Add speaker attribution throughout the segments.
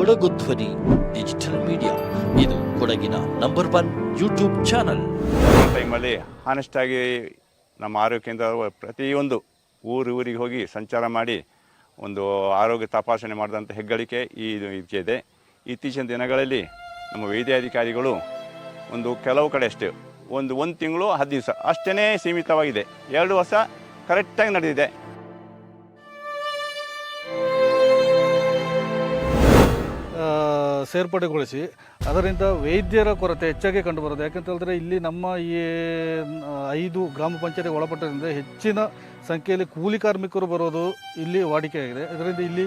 Speaker 1: ಕೊಡಗು ಧ್ವನಿ digital media. ಇದು ಕೊಡಗಿನ ನಂಬರ್ ಒನ್ ಯೂಟ್ಯೂಬ್ ಚಾನಲ್.
Speaker 2: ಟೈಮಲ್ಲಿ ಆನೆಸ್ಟಾಗಿ ನಮ್ಮ ಆರೋಗ್ಯ ಕೇಂದ್ರ ಪ್ರತಿಯೊಂದು ಊರು ಊರಿಗೆ ಹೋಗಿ ಸಂಚಾರ ಮಾಡಿ ಒಂದು ಆರೋಗ್ಯ ತಪಾಸಣೆ ಮಾಡಿದಂಥ ಹೆಗ್ಗಳಿಕೆ ಈ ಇದು ಇದೆ. ಇತ್ತೀಚಿನ ದಿನಗಳಲ್ಲಿ ನಮ್ಮ ವೈದ್ಯಾಧಿಕಾರಿಗಳು ಒಂದು ಕೆಲವು ಕಡೆ ಅಷ್ಟೇ, ಒಂದು ಒಂದು ತಿಂಗಳು ಹತ್ತು ದಿವಸ ಅಷ್ಟೇ ಸೀಮಿತವಾಗಿದೆ. ಎರಡು ವರ್ಷ ಕರೆಕ್ಟಾಗಿ ನಡೆದಿದೆ.
Speaker 3: ಸೇರ್ಪಡೆಗೊಳಿಸಿ, ಅದರಿಂದ ವೈದ್ಯರ ಕೊರತೆ ಹೆಚ್ಚಾಗಿ ಕಂಡುಬರುತ್ತೆ ಯಾಕಂತ ಹೇಳಿದ್ರೆ ಇಲ್ಲಿ ನಮ್ಮ ಈ ಐದು ಗ್ರಾಮ ಪಂಚಾಯತಿ ಒಳಪಟ್ಟದಿಂದ ಹೆಚ್ಚಿನ ಸಂಖ್ಯೆಯಲ್ಲಿ ಕೂಲಿ ಕಾರ್ಮಿಕರು ಬರೋದು ಇಲ್ಲಿ ವಾಡಿಕೆಯಾಗಿದೆ. ಇದರಿಂದ ಇಲ್ಲಿ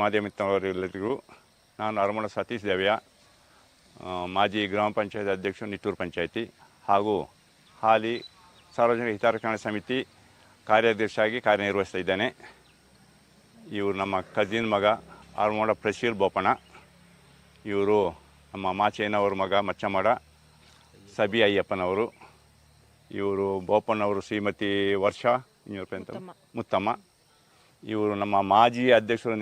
Speaker 2: ಮಾಧ್ಯಮಿತವರೆಲ್ಲರಿಗೂ ನಾನು ಅರಮಣ ಸತೀಶ್ ದೇವ್ಯ ಮಾಜಿ ಗ್ರಾಮ ಪಂಚಾಯತ್ ಅಧ್ಯಕ್ಷ ನಿಟ್ಟೂರು ಪಂಚಾಯಿತಿ ಹಾಗೂ ಹಾಲಿ ಸಾರ್ವಜನಿಕ ಹಿತರಕ್ಷಣಾ ಸಮಿತಿ ಕಾರ್ಯಾಧ್ಯಕ್ಷರಾಗಿ ಕಾರ್ಯನಿರ್ವಹಿಸ್ತಾ ಇದ್ದೇನೆ. ಇವರು ನಮ್ಮ ಕಜಿನ್ ಮಗ ಆರ್ಮೋಡ ಪ್ರಶೀಲ್ ಬೋಪಣ್ಣ ಇವರು ನಮ್ಮ ಮಾಚೇನವ್ರ ಮಗ ಮಚ್ಚಮಡ ಸಬಿ ಅಯ್ಯಪ್ಪನವರು ಇವರು ಬೋಪಣ್ಣವರು ಶ್ರೀಮತಿ ವರ್ಷ ಇನ್ನೂರು ಮುತ್ತಮ್ಮ. ಇವರು ನಮ್ಮ ಮಾಜಿ ಅಧ್ಯಕ್ಷರು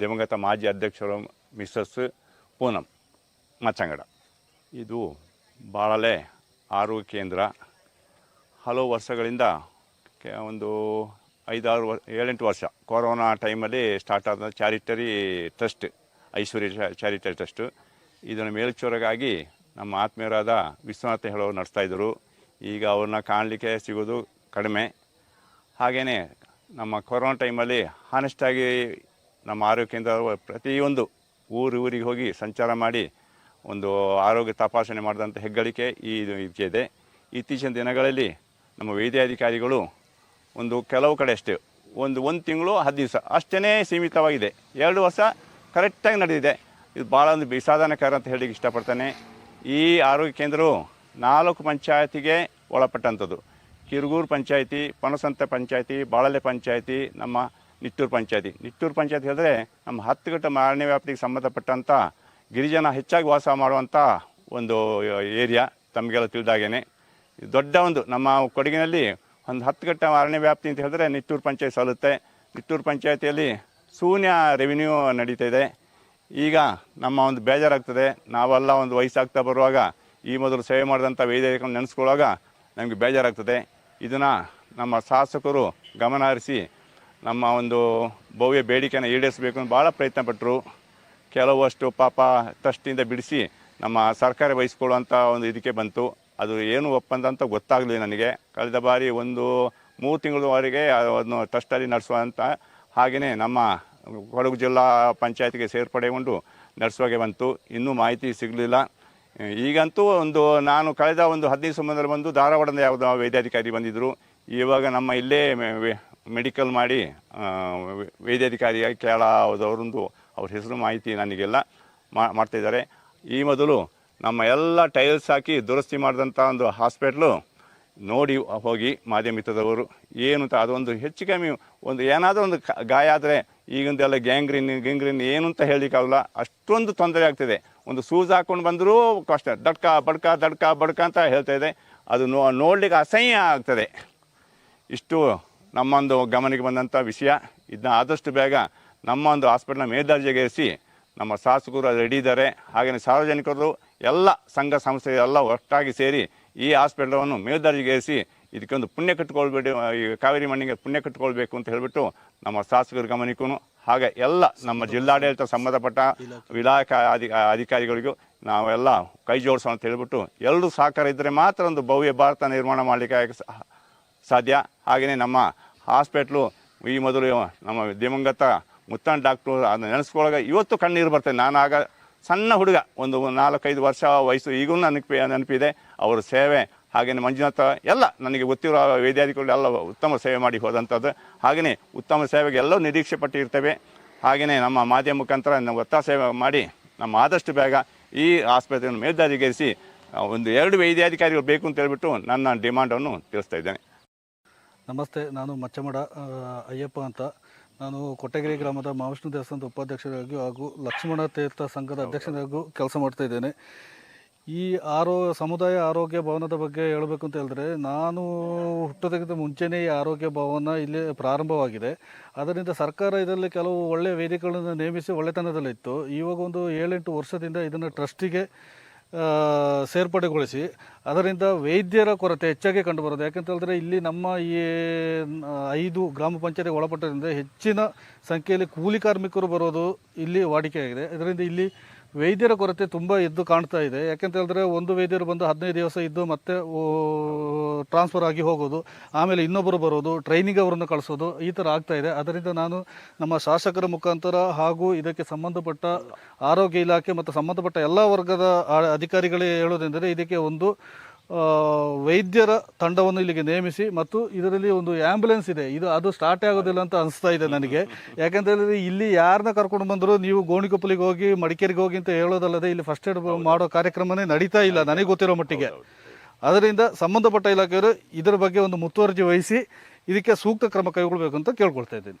Speaker 2: ದಿವಂಗತ ಮಾಜಿ ಅಧ್ಯಕ್ಷರು ಮಿಸ್ಸಸ್ ಪೂನಂ ಮಚ್ಚಂಗಡ. ಇದು ಬಾಳಲೆ ಆರೋಗ್ಯ ಕೇಂದ್ರ. ಹಲವು ವರ್ಷಗಳಿಂದ ಒಂದು ಐದಾರು ಏಳೆಂಟು ವರ್ಷ ಕೊರೋನಾ ಟೈಮಲ್ಲಿ ಸ್ಟಾರ್ಟ್ ಆದ ಚಾರಿಟರಿ ಟ್ರಸ್ಟ್, ಐಶ್ವರ್ಯ ಚಾರಿಟರಿ ಟ್ರಸ್ಟ್. ಇದನ್ನು ಮೇಲ್ಚೋರಗಾಗಿ ನಮ್ಮ ಆತ್ಮೀಯರಾದ ವಿಶ್ವನಾಥ ಹೇಳೋರು ನಡೆಸ್ತಾಯಿದ್ರು ಈಗ ಅವ್ರನ್ನ ಕಾಣಲಿಕ್ಕೆ ಸಿಗೋದು ಕಡಿಮೆ. ಹಾಗೆಯೇ ನಮ್ಮ ಕೊರೋನಾ ಟೈಮಲ್ಲಿ ಹಾನೆಸ್ಟಾಗಿ ನಮ್ಮ ಆರೋಗ್ಯ ಕೇಂದ್ರ ಪ್ರತಿಯೊಂದು ಊರು ಊರಿಗೆ ಹೋಗಿ ಸಂಚಾರ ಮಾಡಿ ಒಂದು ಆರೋಗ್ಯ ತಪಾಸಣೆ ಮಾಡಿದಂಥ ಹೆಗ್ಗಳಿಕೆ ಈ ಇದಕ್ಕೆ ಇದೆ. ಇತ್ತೀಚಿನ ದಿನಗಳಲ್ಲಿ ನಮ್ಮ ವೈದ್ಯಾಧಿಕಾರಿಗಳು ಒಂದು ಕೆಲವು ಕಡೆ ಅಷ್ಟೇ, ಒಂದು ಒಂದು ತಿಂಗಳು ಹತ್ತು ದಿವಸ ಅಷ್ಟೇ ಸೀಮಿತವಾಗಿದೆ. ಎರಡು ವರ್ಷ ಕರೆಕ್ಟಾಗಿ ನಡೆದಿದೆ. ಇದು ಭಾಳ ಒಂದು ಬಿಸಾಧಾನಕಾರ ಅಂತ ಹೇಳಿಕ್ಕೆ ಇಷ್ಟಪಡ್ತಾನೆ. ಈ ಆರೋಗ್ಯ ಕೇಂದ್ರವು ನಾಲ್ಕು ಪಂಚಾಯತಿಗೆ ಒಳಪಟ್ಟಂಥದ್ದು. ಕಿರುಗೂರು ಪಂಚಾಯಿತಿ ಪಣಸಂತೆ ಪಂಚಾಯಿತಿ, ಬಾಳಲೆ ಪಂಚಾಯಿತಿ, ನಮ್ಮ ನಿಟ್ಟೂರು ಪಂಚಾಯಿತಿ. ನಿಟ್ಟೂರು ಪಂಚಾಯಿತಿ ಹೇಳಿದ್ರೆ ನಮ್ಮ ಹತ್ತು ಗಂಟೆ ಮಾರಣ್ಯ ವ್ಯಾಪ್ತಿಗೆ ಸಂಬಂಧಪಟ್ಟಂಥ ಗಿರಿಜನ ಹೆಚ್ಚಾಗಿ ವಾಸ ಮಾಡುವಂಥ ಒಂದು ಏರಿಯಾ ತಮಗೆಲ್ಲ ತಿಳಿದಾಗೇನೆ. ದೊಡ್ಡ ಒಂದು, ನಮ್ಮ ಕೊಡಗಿನಲ್ಲಿ ಒಂದು ಹತ್ತು ಗಂಟೆ ಮಾರಣ್ಯ ವ್ಯಾಪ್ತಿ ಅಂತ ಹೇಳಿದ್ರೆ ನಿಟ್ಟೂರು ಪಂಚಾಯತ್ ಸಲ್ಲುತ್ತೆ. ನಿಟ್ಟೂರು ಪಂಚಾಯತಿಯಲ್ಲಿ ಶೂನ್ಯ ರೆವಿನ್ಯೂ ನಡೀತಾ ಇದೆ. ಈಗ ನಮ್ಮ ಒಂದು ಬೇಜಾರಾಗ್ತದೆ. ನಾವೆಲ್ಲ ಒಂದು ವಯಸ್ಸಾಗ್ತಾ ಬರುವಾಗ ಈ ಮೊದಲು ಸೇವೆ ಮಾಡಿದಂಥ ವೈದ್ಯಕೀಯ ನೆನೆಸ್ಕೊಳ್ಳುವಾಗ ನಮಗೆ ಬೇಜಾರಾಗ್ತದೆ. ಇದನ್ನು ನಮ್ಮ ಶಾಸಕರು ಗಮನ ಹರಿಸಿ ನಮ್ಮ ಒಂದು ಭವ್ಯ ಬೇಡಿಕೆಯನ್ನು ಈಡೇರಿಸಬೇಕು ಅಂತ ಭಾಳ ಪ್ರಯತ್ನ ಪಟ್ಟರು ಕೆಲವಷ್ಟು ಪಾಪ ತಷ್ಟಿಂದ ಬಿಡಿಸಿ ನಮ್ಮ ಸರ್ಕಾರ ವಹಿಸ್ಕೊಳ್ಳುವಂಥ ಒಂದು ಇದಕ್ಕೆ ಬಂತು. ಅದು ಏನು ಒಪ್ಪಂದ ಅಂತ ಗೊತ್ತಾಗಲಿ ನನಗೆ. ಕಳೆದ ಬಾರಿ ಒಂದು ಮೂರು ತಿಂಗಳವರೆಗೆ ಅದನ್ನು ಟ್ರಸ್ಟಲ್ಲಿ ನಡೆಸುವಂಥ ಹಾಗೆಯೇ ನಮ್ಮ ಕೊಡಗು ಜಿಲ್ಲಾ ಪಂಚಾಯತಿಗೆ ಸೇರ್ಪಡೆಗೊಂಡು ನಡೆಸುವಾಗೆ ಬಂತು. ಇನ್ನೂ ಮಾಹಿತಿ ಸಿಗಲಿಲ್ಲ. ಈಗಂತೂ ಒಂದು ನಾನು ಕಳೆದ ಒಂದು ಹದಿನೈದು ಸಂಬಂಧದಲ್ಲಿ ಬಂದು ಧಾರವಾಡದ ಯಾವುದೋ ವೈದ್ಯಾಧಿಕಾರಿ ಬಂದಿದ್ದರು ಇವಾಗ ನಮ್ಮ ಇಲ್ಲೇ ಮೆಡಿಕಲ್ ಮಾಡಿ ವೈದ್ಯಾಧಿಕಾರಿಯಾಗಿ ಕೇಳದವರೊಂದು ಅವ್ರ ಹೆಸರು ಮಾಹಿತಿ ನನಗೆಲ್ಲ ಮಾಡ್ತಾಯಿದ್ದಾರೆ ಈ ಮೊದಲು ನಮ್ಮ ಎಲ್ಲ ಟೈಲ್ಸ್ ಹಾಕಿ ದುರಸ್ತಿ ಮಾಡಿದಂಥ ಒಂದು ಹಾಸ್ಪಿಟ್ಲು ನೋಡಿ ಹೋಗಿ ಮಾಧ್ಯಮಿತದವರು ಏನು ಅಂತ ಅದೊಂದು ಹೆಚ್ಚು ಕಮ್ಮಿ ಒಂದು ಏನಾದರೂ ಒಂದು ಗಾಯ ಆದರೆ ಈಗಿಂದೆಲ್ಲ ಗ್ಯಾಂಗ್ರಿನ್ ಗ್ಯಾಂಗ್ರಿನ್ ಏನು ಅಂತ ಹೇಳಲಿಕ್ಕಾಗಲ್ಲ. ಅಷ್ಟೊಂದು ತೊಂದರೆ ಆಗ್ತಿದೆ. ಒಂದು ಸೂಸ್ ಹಾಕೊಂಡು ಬಂದರೂ ಕಷ್ಟ. ದಡ್ಕ, ಬಡ್ಕ ದಡ್ಕ, ಬಡ್ಕ ಅಂತ ಹೇಳ್ತಾ ಇದೆ. ಅದು ನೋ, ನೋಡ್ಲಿಕ್ಕೆ ಅಸಹ್ಯ ಆಗ್ತದೆ. ಇಷ್ಟು ನಮ್ಮೊಂದು ಗಮನಕ್ಕೆ ಬಂದಂಥ ವಿಷಯ. ಇದನ್ನ ಆದಷ್ಟು ಬೇಗ ನಮ್ಮ ಒಂದು ಹಾಸ್ಪಿಟ್ಲ್ನ ಮೇಲ್ದರ್ಜೆಗೇರಿಸಿ ನಮ್ಮ ಶಾಸಕರು ರೆಡಿ ಇದ್ದಾರೆ. ಹಾಗೆಯೇ ಸಾರ್ವಜನಿಕರು ಎಲ್ಲ ಸಂಘ ಸಂಸ್ಥೆ ಎಲ್ಲ ಒಟ್ಟಾಗಿ ಸೇರಿ ಈ ಹಾಸ್ಪಿಟ್ಲನ್ನು ಮೇಲ್ದರ್ಜೆಗೇರಿಸಿ ಇದಕ್ಕೊಂದು ಪುಣ್ಯ ಕಟ್ಕೊಳ್ಬೇಡಿ ಈ ಕಾವೇರಿ ಮಣ್ಣಿಗೆ ಪುಣ್ಯ ಕಟ್ಕೊಳ್ಬೇಕು ಅಂತ ಹೇಳಿಬಿಟ್ಟು ನಮ್ಮ ಶಾಸಕರ ಗಮನಕ್ಕೂ ಹಾಗೆ ಎಲ್ಲ ನಮ್ಮ ಜಿಲ್ಲಾಡಳಿತ ಸಂಬಂಧಪಟ್ಟ ಇಲಾಖಾ. ಅಧಿ ಅಧಿಕಾರಿಗಳಿಗೂ ನಾವೆಲ್ಲ ಕೈ ಜೋಡಿಸೋಣ ಅಂತ ಹೇಳ್ಬಿಟ್ಟು ಎಲ್ಲರೂ ಸಹಕಾರ ಇದ್ದರೆ ಮಾತ್ರ ಒಂದು ಭವ್ಯ ಭಾರತ ನಿರ್ಮಾಣ ಮಾಡಲಿಕ್ಕೆ ಸಾಧ್ಯ. ಹಾಗೆಯೇ ನಮ್ಮ ಹಾಸ್ಪಿಟ್ಲು ಈ ಮೊದಲು ನಮ್ಮ ದಿವಂಗತ ಮುತ್ತನ್ ಡಾಕ್ಟ್ರು ಅದನ್ನ ನೆನೆಸ್ಕೊಳಗ ಇವತ್ತು ಕಣ್ಣೀರು ಬರ್ತದೆ ನಾನು ಆಗ ಸಣ್ಣ ಹುಡುಗ ಒಂದು ನಾಲ್ಕೈದು ವರ್ಷ ವಯಸ್ಸು ಈಗೂ ನನಗೆ ನೆನಪಿದೆ. ಅವರ ಸೇವೆ ಹಾಗೆಯೇ ಮಂಜುನಾಥ, ಎಲ್ಲ ನನಗೆ ಗೊತ್ತಿರೋ ವೈದ್ಯಾಧಿಕಾರಿಗಳು ಎಲ್ಲ ಉತ್ತಮ ಸೇವೆ ಮಾಡಿ ಹೋದಂಥದ್ದು. ಹಾಗೆಯೇ ಉತ್ತಮ ಸೇವೆಗೆ ಎಲ್ಲೋ ನಿರೀಕ್ಷೆ ಪಟ್ಟಿರ್ತೇವೆ. ಹಾಗೆಯೇ ನಮ್ಮ ಮಾಧ್ಯಮ ಮುಖಾಂತರ ನಾವು ಸೇವೆ ಮಾಡಿ ನಮ್ಮ ಆದಷ್ಟು ಬೇಗ ಈ ಆಸ್ಪತ್ರೆಯನ್ನು ಮೇಲ್ದಾರಿಗೇರಿಸಿ ಒಂದು ಎರಡು ವೈದ್ಯಾಧಿಕಾರಿಗಳು ಬೇಕು ಅಂತ ಹೇಳ್ಬಿಟ್ಟು ನನ್ನ ಡಿಮಾಂಡನ್ನು ತಿಳಿಸ್ತಾ ಇದ್ದೇನೆ.
Speaker 3: ನಮಸ್ತೆ, ನಾನು ಮಚ್ಚಮಡ ಅಯ್ಯಪ್ಪ ಅಂತ. ನಾನು ಕೊಟ್ಟಗೆರೆ ಗ್ರಾಮದ ಮಹಾವಿಷ್ಣು ದೇವಸ್ಥಾನದ ಉಪಾಧ್ಯಕ್ಷರಾಗಿಯೂ ಹಾಗೂ ಲಕ್ಷ್ಮಣ ತೀರ್ಥ ಸಂಘದ ಅಧ್ಯಕ್ಷರಾಗೂ ಕೆಲಸ ಮಾಡ್ತಾ ಇದ್ದೇನೆ. ಈ ಆರೋ, ಸಮುದಾಯ ಆರೋಗ್ಯ ಭವನದ ಬಗ್ಗೆ ಹೇಳಬೇಕು ಅಂತ ಹೇಳಿದ್ರೆ, ನಾನು ಹುಟ್ಟೋದಕ್ಕಿಂತ ಮುಂಚೆನೇ ಈ ಆರೋಗ್ಯ ಭವನ ಇಲ್ಲಿ ಪ್ರಾರಂಭವಾಗಿದೆ. ಅದರಿಂದ ಸರ್ಕಾರ ಇದರಲ್ಲಿ ಕೆಲವು ಒಳ್ಳೆಯ ವೇದಿಕೆಗಳನ್ನು ನೇಮಿಸಿ ಒಳ್ಳೆತನದಲ್ಲಿತ್ತು. ಇವಾಗ ಒಂದು ಏಳೆಂಟು ವರ್ಷದಿಂದ ಇದನ್ನು ಟ್ರಸ್ಟಿಗೆ ಸೇರ್ಪಡೆಗೊಳಿಸಿ, ಅದರಿಂದ ವೈದ್ಯರ ಕೊರತೆ ಹೆಚ್ಚಾಗಿ ಕಂಡುಬರೋದು. ಯಾಕಂತ ಹೇಳಿದ್ರೆ ಇಲ್ಲಿ ನಮ್ಮ ಈ ಐದು ಗ್ರಾಮ ಪಂಚಾಯತಿ ಒಳಪಟ್ಟದಿಂದ ಹೆಚ್ಚಿನ ಸಂಖ್ಯೆಯಲ್ಲಿ ಕೂಲಿ ಕಾರ್ಮಿಕರು ಬರೋದು ಇಲ್ಲಿ ವಾಡಿಕೆಯಾಗಿದೆ. ಇದರಿಂದ ಇಲ್ಲಿ ವೈದ್ಯರ ಕೊರತೆ ತುಂಬ ಇದ್ದು ಕಾಣ್ತಾ ಇದೆ. ಯಾಕೆಂತ ಹೇಳಿದ್ರೆ ಒಂದು ವೈದ್ಯರು ಬಂದು ಹದಿನೈದು ದಿವಸ ಇದ್ದು ಮತ್ತೆ ಟ್ರಾನ್ಸ್ಫರ್ ಆಗಿ ಹೋಗೋದು, ಆಮೇಲೆ ಇನ್ನೊಬ್ಬರು ಬರೋದು ಟ್ರೈನಿಂಗ್ ಅವರನ್ನು ಕಳಿಸೋದು, ಈ ಥರ ಆಗ್ತಾ ಇದೆ. ಅದರಿಂದ ನಾನು ನಮ್ಮ ಶಾಸಕರ ಮುಖಾಂತರ ಹಾಗೂ ಇದಕ್ಕೆ ಸಂಬಂಧಪಟ್ಟ ಆರೋಗ್ಯ ಇಲಾಖೆ ಮತ್ತು ಸಂಬಂಧಪಟ್ಟ ಎಲ್ಲ ವರ್ಗದ ಅಧಿಕಾರಿಗಳೇ ಹೇಳೋದೆಂದರೆ ಇದಕ್ಕೆ ಒಂದು ವೈದ್ಯರ ತಂಡವನ್ನು ಇಲ್ಲಿಗೆ ನೇಮಿಸಿ ಮತ್ತು ಇದರಲ್ಲಿ ಒಂದು ಆ್ಯಂಬುಲೆನ್ಸ್ ಇದೆ. ಇದು ಅದು ಸ್ಟಾರ್ಟೇ ಆಗೋದಿಲ್ಲ ಅಂತ ಅನಿಸ್ತಾ ಇದೆ ನನಗೆ. ಯಾಕೆಂದರೆ ಇಲ್ಲಿ ಯಾರನ್ನ ಕರ್ಕೊಂಡು ಬಂದರೂ ನೀವು ಗೋಣಿಕೊಪ್ಪಲಿಗೆ ಹೋಗಿ, ಮಡಿಕೇರಿಗೆ ಹೋಗಿ ಅಂತ ಹೇಳೋದಲ್ಲದೆ ಇಲ್ಲಿ ಫಸ್ಟ್ ಏಡ್ ಮಾಡೋ ಕಾರ್ಯಕ್ರಮನೇ ನಡೀತಾ ಇಲ್ಲ ನನಗೆ ಗೊತ್ತಿರೋ ಮಟ್ಟಿಗೆ. ಅದರಿಂದ ಸಂಬಂಧಪಟ್ಟ ಇಲಾಖೆಯವರು ಇದರ ಬಗ್ಗೆ ಒಂದು ಮುತುವರ್ಜಿ ವಹಿಸಿ ಇದಕ್ಕೆ ಸೂಕ್ತ ಕ್ರಮ ಕೈಗೊಳ್ಳಬೇಕು ಅಂತ ಕೇಳ್ಕೊಳ್ತಾ ಇದ್ದೀನಿ.